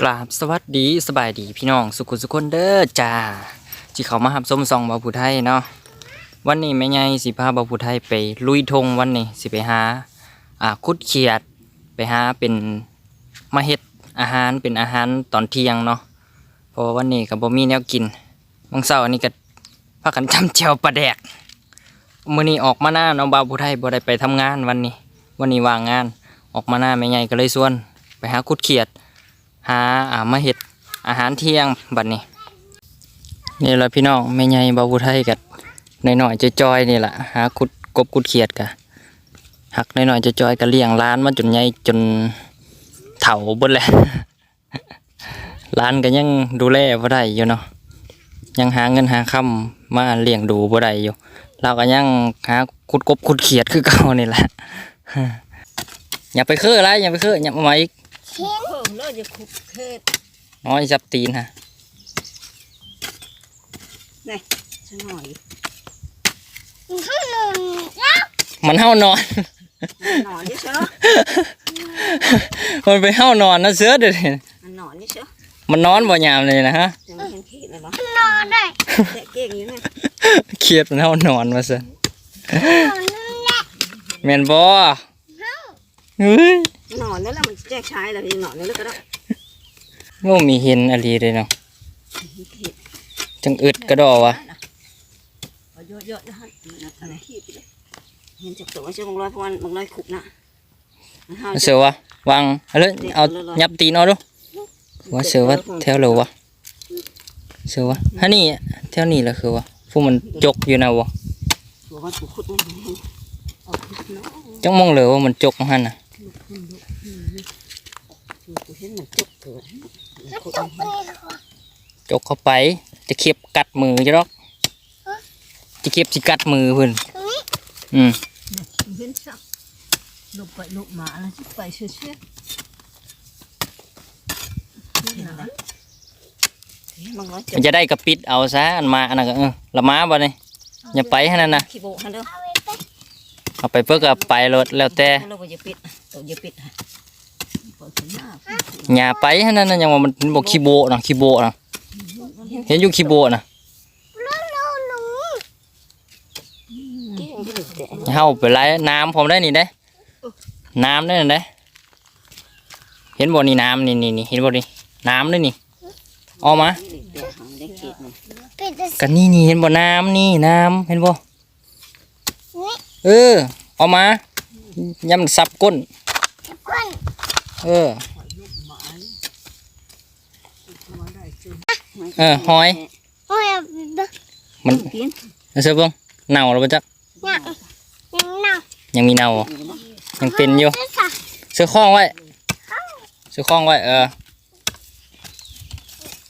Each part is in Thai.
กราบสวัสดีสบายดีพี่น้องสุขุสุคนเด้อจ้าที่เขามาหับส้มซองบาผู้ไทยเนาะวันนี้แม่ใหญ่สิพาบาผู้ไทยไปลุยธงวันนี้สิไปหาอ่าคุดเขียดไปหาเป็นมาเฮ็ดอาหารเป็นอาหารตอนเที่ยงเนาะเพราะวันนี้ก็บ่มีแนวกินมื้อเช้าอันนี้ก็พากันจำแจวปลาแดกมื้อนี้ออกมาหน้าเนาะบาผู้ไทยบ่ได้ไปทำงานวันนี้ วันนี้ว่างงานออกมาหน้าแม่ใหญ่ก็เลยชวน ไปหาคุดเขียด หาอ่ามาเห็ดอาหารเที่ยงบัดนี้นี่แหละพี่น้องแม่ใหญ่บาวผู้ไทยกับหน่อยๆจอยๆนี่แหละหาคุดกบกุดเขียดกะหักหน่อยๆจอยๆก็เลี้ยงร้านมาจนใหญ่จนเถาบิดแหละร้านก็ยังดูแลบ่ได้อยู่เนาะยังหาเงินหาคำมาเลี้ยงดูบ่ได้อยู่ เราก็ยังหาคุดกบคุดเขียดคือเก่านี่แหละอย่าไปคืออะไรอย่าไปคืออย่ามาอีกเมเลยจะคุกเทศน้อยจับตีนฮะซะหน่อยมันเห่านอนหนอนนี่เชียวมันไปเห่านอนนะเสือเด็ดมันหนอนนี่เชียวมันนอนบ่ยามเลยนะฮะจะไม่เห็นขี้เลยบ่นอนได้แตะเก่งอยู่นะเครียดมันเห่านอนมาซะนอนนั่นแหละแม่นบ่เฮ้ยห นอนนี่แหละมันแจกชายเลยหนอนนี่แล้วก็ได้บ่มีเห็นอะไรเลยเนาะจังอึดกระดอวะเอาเยอะๆนะฮะนั่นอะไรขี้ไปเลยเห็นจากตัวเชื่อบางร้อยพวันบางร้อยขุกนะมันเฮาเสือวะวางเอาเลยเอายับตีนเอาดูว่าเสือว่าแถวเหลววะเสือวะฮะนี่แถวนี้แหละคือวะพวกมันจกอยู่นะวะบอกว่าถูกขุดมันเห็นเอาขุดเนาะจังมองเลยว่ามันจกหั่นน่ะถูกเห็นมันจุกเกิดขุดมันเห็น จกเข้าไป จะเข็บกัดมือจะดอกจะเข็บสิกัดมือเพิ่นอืมเห็นสักลุกไปลุกมาแล้วไปเชื่อเชื่อมันร้อยมันจะได้กระปิดเอาซะอันมาอันนั้นก็เออละมาบ่นี่อย่าไปให้นั่นนะขี้โบฮันเด้อเอาไปเพื่อก็ไปรถแล้วแต่เราก็จะปิดตัวจะปิดฮะเปิดหน้าอย่าไปให้นั่นนะยังว่ามันบอกขี้โบนะขี้โบนะ เห็นอยู่ขี้โบนะเก่งที่สุดแต่อย่าเฮาไปไล่น้ำผมได้นี่ได้ น้ำได้นั่นได้เห็นบ่นี่น้ำนี่นี่นี่เห็นบ่นี่น้ำได้นี่เออกมาเด็กหางได้เกตมันปิดแต่กันนี่นี่เห็นบ่น้ำนี่น้ำเห็นบ่เออเออกมาย้ำซับก้นก้นเออ เออหอย โอ้ยมันกินเสือเบิ่งเน่าแล้วบ่จักยังยังนั่งยังมีเน่ายังเป็นอยู่จะสักเสือคล้องไว้เสือคล้องไว้เออ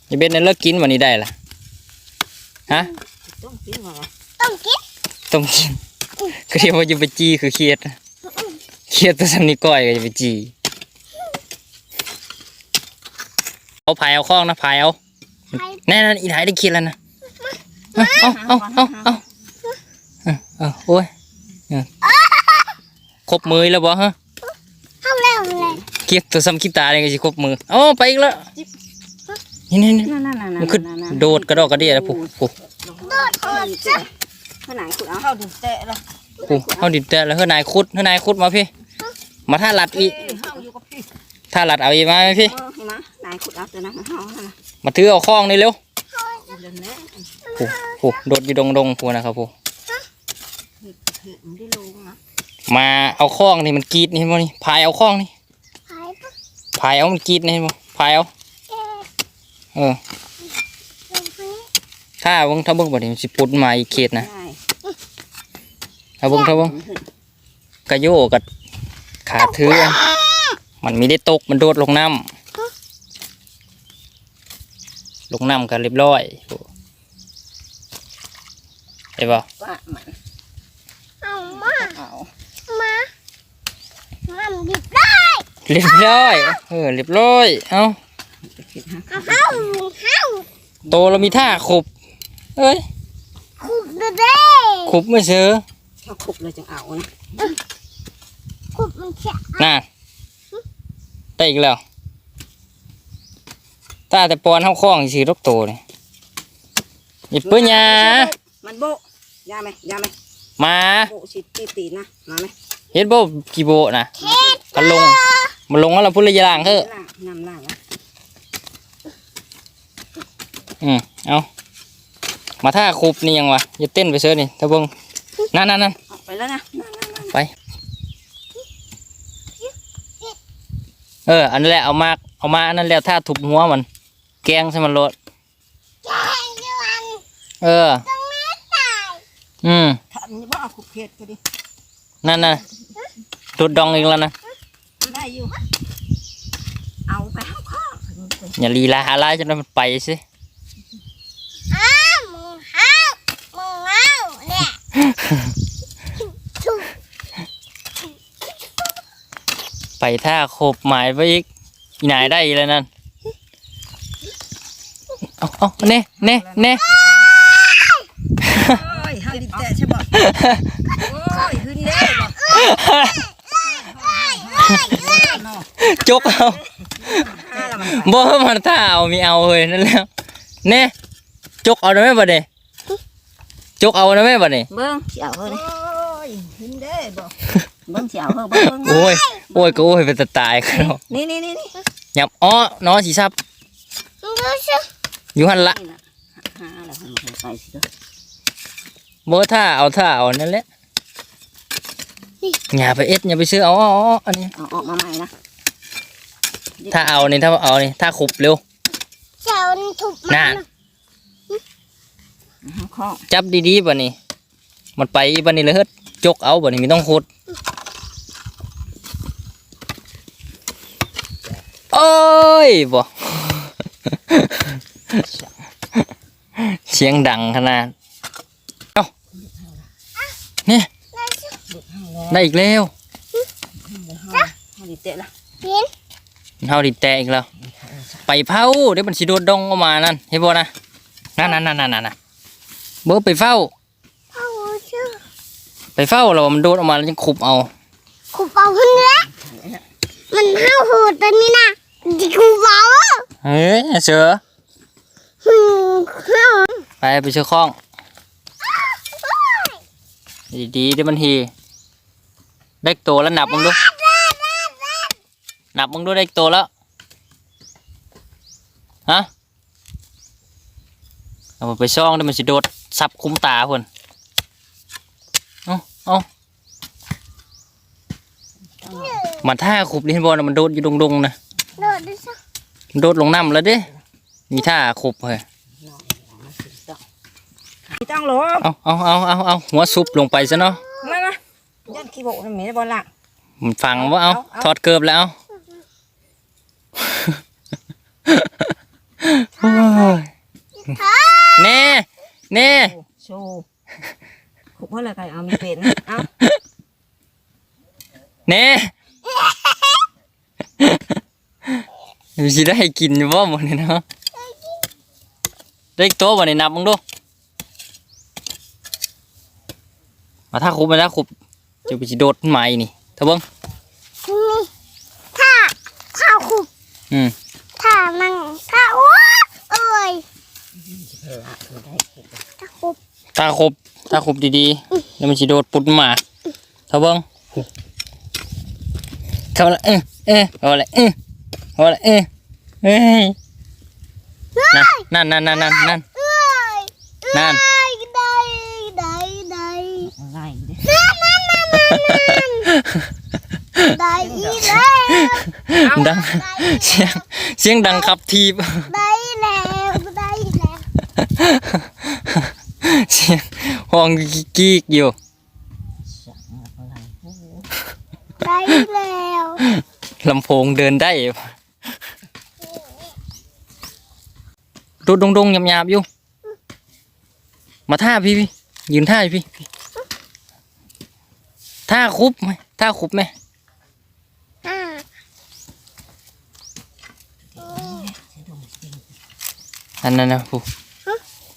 อย่าเบ็ดในเลิกกินวันนี้ได้ล่ะฮะต้องกินมาต้องกินต้องกินก็เรียกว่าจะไปจีคือเครียดเครียดตัวสันนิก้อยก็จะไปจีเอาพายเอาคล้องนะพายเอาใคร แน่นอนอีไทยได้คิดแล้วนะเอาเอาเอาเอาเอาเอาเอาโอ้ยเอาครบมือแล้วบ่ฮะทำแล้วเลยเกียกตัวซ้ำขี้ตาเลยก็สิครบมือเอาไปอีกแล้วนี่นี่นี่นั่นนั่นนั่นมันคือโดดกระดอกกระเดียแล้วปุ๊บปุ๊บโดดออกจ้ะขนาดขุดเอาเข้าดินแตะละปุ๊บเอาดินแต่แล้วเฮ้ยนายคุดเฮ้ยนายคุดมาพี่ มาท่าลัดอีกเข้าอยู่กับพี่ท่าลัดเอาอีกมาไหมพี่เออเห็นไหมนายขุดเอาตัวนั้นเข้านั่นนะ มาถือเอาคล้องนี่เร็วเดินแน่ปุ๊บปุ๊บโดดอยู่ดงดงพูนะครับปุ๊บมันได้ลงนะมาเอาคล้องนี่มันกรีดนี่เห็นบ่นี่พายเอาคล้องนี่หายปะพายเอามันกรีดนี่เห็นบ่พายเอาเอ๊ะเออลงไปถ้าเบิ่งถ้าเบิ่งบ่นี่มันสิปุดมาอีกเขตนะได้ถ้าเบิ่งถ้าเบิ่งกระโยกกับขาถือมันมีได้ตกมันโดดลงน้ำ ลงน้ำกันเรียบร้อยโอ้เห็นบ่ป้ามันเอามาเอามาทำหยิบได้เรียบร้อยเออเรียบร้อยเอ้าผิดฮะเอาเข้าเข้าโตแล้วมีท่าขบเอ้ยขุบดูดิขบไม่เสือถ้าขุดเลยจังเอานะขุบมันจะน่าได้อีกแล้ว ตาแต่ปอนเฮาคล้องสิรกโตนี่อย่าเปิ้นหยามันโบะยาไหมยาไหมมาโบะชิดตีตีนนะมาไหมเฮ็ดบ่กี่โบน่ะกันลงมันลงแล้วเราพุ่นระยะล่างเถอะล่างน้ำล่างนะอืมเอามาท่าคุบนี่ยังวะอย่าเต้นไปเสือนี่ถ้าเบิ่งนั่นนั่นนั่นเอาไปแล้วนะนั่นนั่นนั่นไปเออ อันนั้นแหละเอามาเอามาอันนั้นแล้วท่าทุบหัวมัน แกงใส่มันโลดใช่ด้วยเออตรงนี้ตาย Ừ. อืมทำนี่ว่าเอาขุบเขตก็ดินั่นน่ะดูดดองอีกแล้วนะมันได้อยู่ เอาไปห้าข้ออย่าลีลาหาลายจนมันไปสิอ้าวมึงห้าวมึงห้าวเนี่ยถูกไปท่าโคบหมายไปอีกอีไหนได้อีกแล้วนั่น เอาเน่เน่เน่โอ้ยห้าดิบแต่ใช่ป่ะโอ้ยขึ้นได้ป่ะจกเอาบ่มันท่าเอามีเอาเฮ้ยนั่นแล้วเน่จกเอาได้ไหมบ่เด้จกเอาได้ไหมบ่เด้เบิ้งเสียวเฮ้ยขึ้นได้ป่เบิ้งเสียวเฮ้ยเบิ้งโอ้ยโอ้ยก็โอ้ยเป็นตายครับนี่นี่นี่นี่ยับอ้อน้องสีซับ อยู่หันละนี่ละห้าละมันไปสิเด้อบ่ท่าเอาท่าเอานั่นแหละอย่าไปเอ็ดอย่าไปซื้อเอาเอาเอาอันนี้เอาออกมาใหม่นะถ้าเอานี่ถ้าเอานี่ถ้าขุบเร็วเจ้านี่ถูกน่ะห้าข้อจับดีๆบ่นี่มันไปบ่นี่เลยเฮ็ดจกเอาบ่นี่ไม่ต้องขุดโอ้ยบ่ เสียงดังขนาด เอ้านี่ได้อีกแล้วห้าดิบแต่ละเห็นเฮาดิแตะอีกแล้ว ไปเผาเดี๋ยวมันสิโดดดองออกมานั่นเห็นบ่นะนั่นนั่นนั่นนั่นนั่นเบอร์ไปเฝ้าเอาชื่อไปเฝ้าแล้วมันโดดออกมาแล้วยังขุบเอา ขุบเอาขึ้นแล้วมันห้าวหูตัวนี้นะดิขุบเอาเฮ้ยเสือหืมห้าว ไปไปเชื่อข้องดีๆเดี๋ยวมันฮีได้โตแล้วนับมึงดูนับมึงดูได้โตแล้วฮะเอาไปซ่องเดี๋ยวมันสิโดดซับคุ้มตาเพิ่นเอาเอามันท่าขุบนี่เห็นบอลมันโดดอยู่ดงๆนะโดดดูสิมันโดดลงน้ำแล้วเด้ มีท่าขุบเฮ้ยไม่ต้องหลบเอาเอาเอาเอาเอาหัวซุบลงไปซะเนาะมามายันขี้โบกมันเหม็นบอลละมันฟังว่าเอาเอาเอาถอดเกือบแล้วโอ้ยเน่เน่โชว์ขุบเพราะอะไรกันเอามีเป็นนะเอาเน่มันสิได้กินอยู่บ่หมดนี่เนาะ ได้อีกโตบ่นี่นับมึงดูมาถ้าคุบมาถ้าคุบจะไปสิโดดขึ้นมาอีนี่เถอะเบิ่งนี่ถ้าถ้าขุบอืมถ้ามันถ้าอ้วเอ้ยถ้าขุบตาครบตาครบดีๆแล้วมันสิโดดปุดมาเท่าเบิ้งเข้าละเออเออเข้าละเออเข้าละเออเฮ้ย นั่นนั่นนั่นนั่นนั่นเอ้ยนั่นได้ได้ได้ได้อะไรเด้ได้อีแล้วดังเสียงเสียงดังขับทีบได้แล้วได้แล้วเสียงห้องกีกอยู่ได้แล้วลำโพงเดินได้ ดูดดงๆหยาบๆอยู่ มาท่าพี่พี่ยืนท่าพี่ท่าคุบไหมท่าคุบไหมอันนั้นนะผู้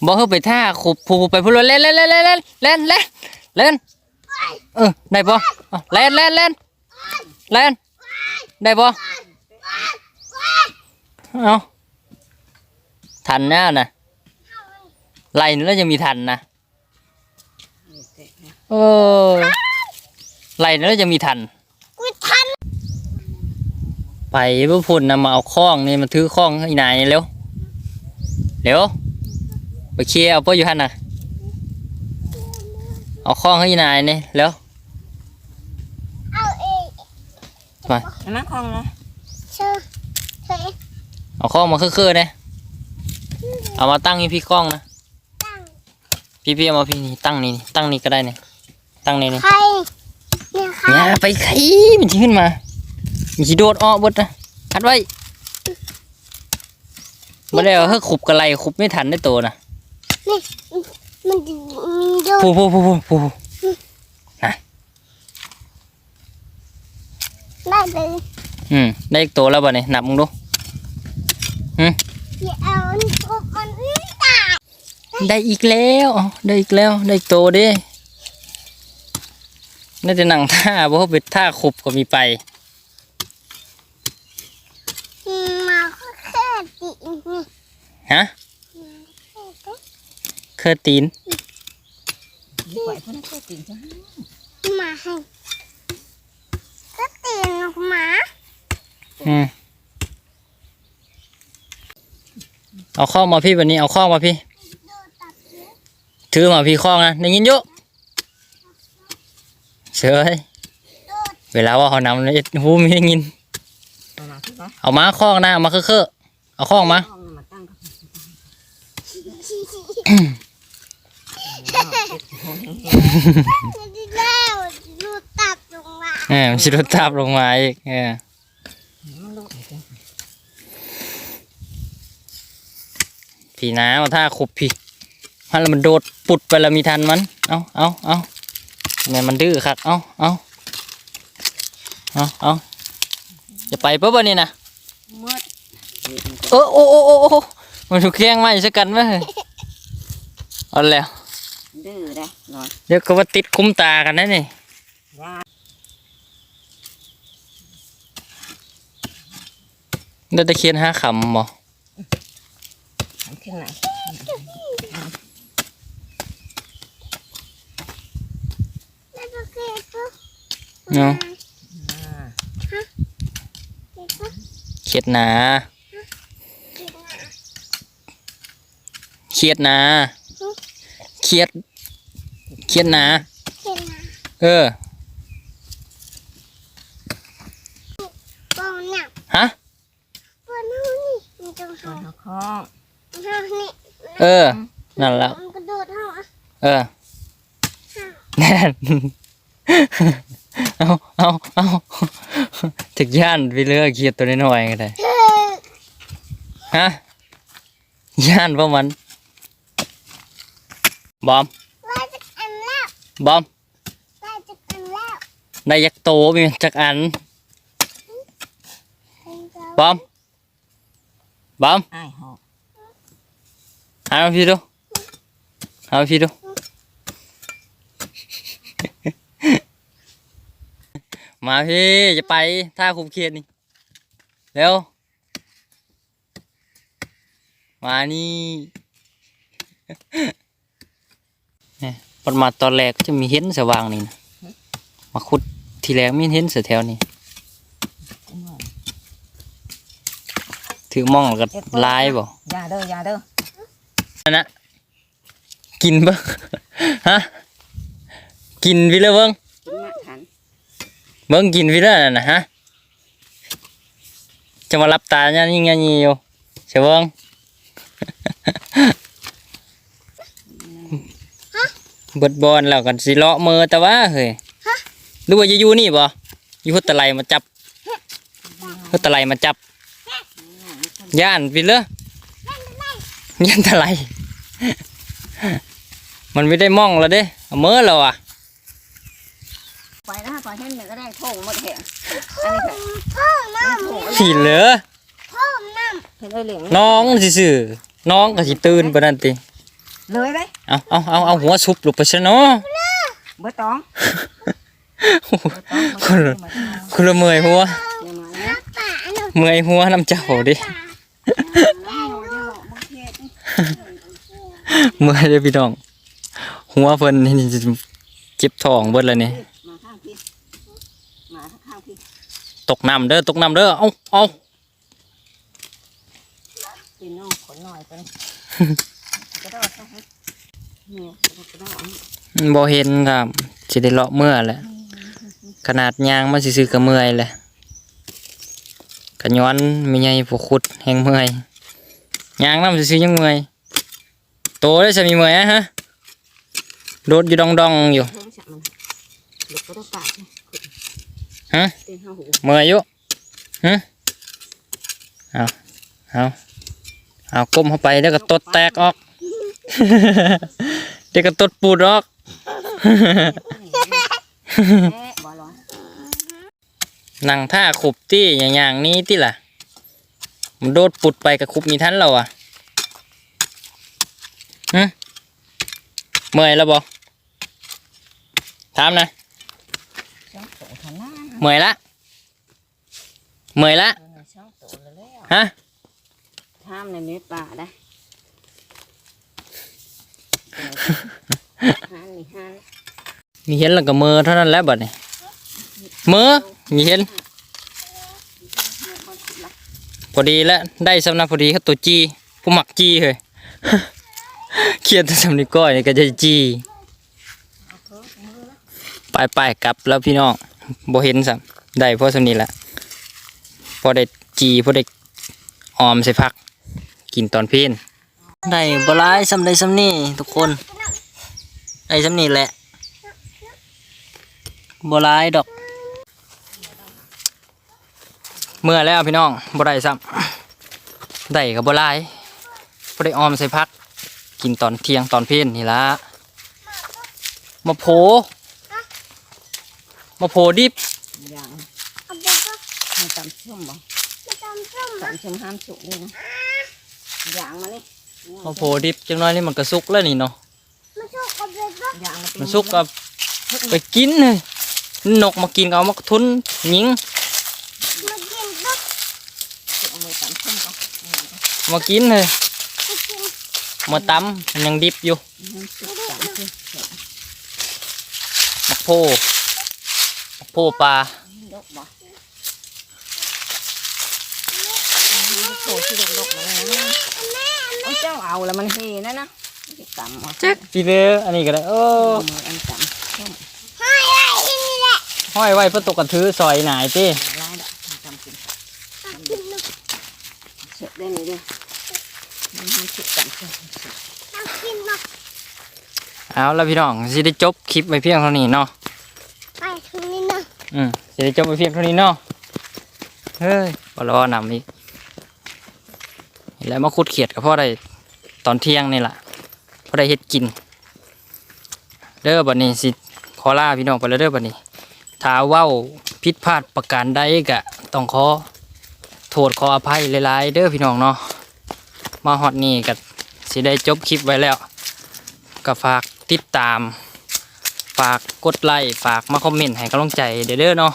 บอกเขาไปท่าคุบผู้ไปพูดเล่นเล่นเล่นเล่นเล่นเล่นเล่นเล่นเออได้ปะเล่นเล่นเล่นเล่นได้ปะเอา ทันแน่นะไล่นี่แล้วจะมีทันนะเออไล่นี่แล้วจะมีทัน กูทันไปเพื่อพุ่นนะมาเอาข้องนี่มาถือข้องให้นายเร็วเร็วไปเคลียร์เอาเพื่ออยู่หันน่ะเอาข้องให้นายนี่เร็วเอาเองมาเห็นไหมคลองนะเชื่อเฮ้ยเอาข้องมาคือๆเนี่ย เอามาตั้งนี่พี่ข้องนะ ตั้งพี่พี่เอามาพี่นี่ตั้งนี่นี่ตั้งนี่ก็ได้เนี่ยตั้งนี่นี่ใครเนี่ยใครอย่าไปไขมันจะขึ้นมามันจะโดดอ้อบดนะอัดไว้ไม่ได้เอาเฮ้ยขุบกระไรขุบไม่ทันได้โตนะมันจะมีโดนพูพูพูพูพูได้เลยอืมได้อีกตัวแล้วบ่เนี่ยนับมึงดูอย่าเอาทุบมันตาย ได้อีกแล้วอ๋อได้อีกแล้ว ได้อีกตัวเดิน่าจะหนังท่าเพราะว่าเป็นท่าขุบก็มีไปมาแค่ตีนี่ฮะเคอตีนปล่อยเขาได้แค่ติ่งจ้ะมาให้ก็ตีนออกมาอืม เอาข้องมาพี่วันนี้เอาข้องมาพี่ ถือมาพี่ข้องนะได้ยินอยุเฉยเวลาว่าเขานำเลยหูไม่ได้ยินเอามาที่วะเอามาข้องนะเอามาเคอะๆเอาข้องมาคลองมาตั้งกับแล้วดูตับลงมาเออมันชิรถทับลงมาอีกเออ มันลง พี่น้ามาท่าขุบพี่มันแล้วมันโดดปุดไปแล้วมีทันมัน เอาเอาเอาแม่มันดื้อคักเอาเอาเอาเอาจะไปปุ๊บวันนี้นะเมื่อเออโอ้โอ้โอ้โอ้มันถูกแข้งไม้สักกันไหมเฮ้ยเอาแล้วดื้อได้นอนเดี๋ยวก็ว่าติดคุ้มตากันนะนี่ยาเดี๋ยวจะเขียนห้าคำบ่ทำ ขึ้นไหนแล้วก็เกลียดก็เนาะอ่าเขียดหนาเขียดหนาเขียดเขียดหนาเห็นนะเออปองหนักฮะปองนู่นนี่มันจะคลหาองคลอ งห้านี่เออ นั่นแล้ว มันกระโดดห้าอะเออแน่นเอาเอาเอาถึกย่านไปเลือกเขียดตัวน้อยๆก็ได้เฮ้ยฮะย่านเพรามัน บอมได้จากอันแล้วบอมได้จากอันแล้วได้ยักษ์โตมีจักอัน บอมบอมอ้หอก หามาพี่ดูหามาพี่ดูมาพี่จะไปท่าคุมเขียดนี่เร็วมานี่เนี่ยปรมาตอนแรกก็จะมีเห็นสว่างนี่นะมาขุดทีแรกไม่เห็นเสียแถวนี้ถือมองแล้วก็ลายบ่ยาเด้อยาเด้อ นั่นนะ กินเบิ้งฮะ กินวิเลยเบิ้งกินมาทันเบิ้งกินวิเลยนั่นนะฮะ จะมารับตาเนี่ยยิ่งยี่อยู่เสียเบิ้งเบิดบอลแล้วกันสิเลาะมือแต่ว่าเฮ้ยหรือว่าจะอยู่นี่บ่อยู่พุทธไลมาจับพุทธไลมาจับย่านวิเลย ย่านตะไลมันไม่ได้มองแล้วเด้เอามือแล้วอะไปนะก่อนเห็นหนึ่งก็ได้โถงหมดแห่งอันนี้ค่ะพ่อน้ำผีเหลือพ่อน้เห็นได้เหลืองน้องซื่อๆน้องก็สิตื่นปานนั้นติเลยไหมเอาเอาเอาเอาหัวซุบลงไปซะเนาะเบอร์ตองคนละคนละเมื่อยหัวเดี๋ยวมานะำป่าหนูเมื่อยหัวน้ำเจ้าดิ ป่า แล้วเดี๋ยวบางที เมื่อยเด้อพี่น้อง หัวเพิ่นนี่จะเจ็บท้องเบิดแล้วนี่ มาข้างพี่มาข้างพี่ตกน้ำเด้อตกน้ำเด้อ เอ้าเอ้าตีน้องขนหน่อยไปกระโดดซะฮะเนี่ยกระโดดกระโดดบ่เห็นครับสิได้เลาะเมื่อแหละขนาดยางมันซื่อๆก็เมื่อยแหละก็ย้อนมีใหญ่ผู้ขุดแห่งเมื่อยยางน้ำซื่อๆยังเมื่อย โตได้จะมีเมื่อยอะฮะโดดอยู่ดองๆอยู่เพิ่มฉันมันเด็กก็ต้องปาดฮะเต้นห้าหูเมื่อยอยู่ฮะเอาเอาเอาก้มเข้าไปแล้วก็ตดแตกออกเดี๋ยวก็ตดปูดออกแม่บอลร้อนนั่งท่าขุบตี้อย่างอย่างนี้ที่ล่ะ มันโดดปุดไปกับขุบมีทันเราอะ ฮะเมื่อยแล้วบอถามนะช่องโตทนาเมื่อยละเมื่อยละช่องโตเลยแล้วฮะห้ามในเนื้อปลาได้ห้านนี่ห้านมีเห็นแล้วก็เมื่อเท่านั้นแหล้วบัดนี้เมื่อมีเห็น พอดีแล้วได้สำนักพอดีครับตัวจีผู้หมักจีเลย เครียดแต่สำนึกก้อยนี่ก็จะจี้ไปไปกลับแล้วพี่น้องบ่เห็นสัได้พราะสำนี้แหละพอได้จีพอได้ออมใส่พัก กินตอนเพลนได้บ่ร้ายสำได้สำนี่ทุกคนได้สำนี่แหละบ่ร้ายดอก เมื่อแล้วพี่น้องบ่ได้ซ้ำได้กับบลายบ่ได้ออมใส่พัก กินตอนเที่ยงตอนเพลนนี่ละมาโพมาโพดิบอย่างเอาไปก็ให้ตำส้มบ่มาทำส้มตำส้มห้ามสุกเลยนะอย่างมานี่มาโพดิบจังน้อยนี่มันก็สุกแล้วนี่เนาะมาชอบเอาไปก็อย่างมามันสุกกับไปกินเลยนกมากินก็เอามาทุนหญิงมากินก็เอามือตำส้มก่อนมากินเลยมากิน มาตำมันยังดิบอยู่ห้ามสุกตำส้มมาโพมาโพปลาดกบ่โผล่ที่ดกๆมาเลยนะเอาเจ้าเอาแล้วมันเฮนะนะตำเอาจักพี่เด้ออันนี้ก็ได้เออมืออันตำส้มให้ไอ้นี่แหละห้อยไว้เพื่อตกกระถือซอยหนายติร้ายละตำกินมากินนกเสร็จได้เลยเด้อ มันห้ามสุกตำส้มมากินนกเอาแล้วพี่น้องสิได้จบคลิปไว้เพียงเท่านี้เนาะไปทางนี้นะอืมสิได้จบไว้เพียงเท่านี้เนาะเฮ้ยบ่รอนำอีกแล้วมาขุดเขียดกับพ่อได้ตอนเที่ยงนี่แหละพ่อได้เฮ็ดกิน เด้อบัดนี้สิขอลาพี่น้องไปแล้วเด้อบัดนี้ถ้าเว้าผิดพลาดประการใดก็ต้องขอโทษขออภัยหลายๆเด้อพี่น้องเนาะ มาฮอดนี่ก็สิได้จบคลิปไว้แล้ว ก็ฝากติดตาม ฝากกดไลค์ฝากมาคอมเมนต์ให้กำลังใจเด้อเนาะ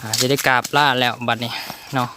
อ่าจะได้กราบล่าแล้วบัดนี้เนาะ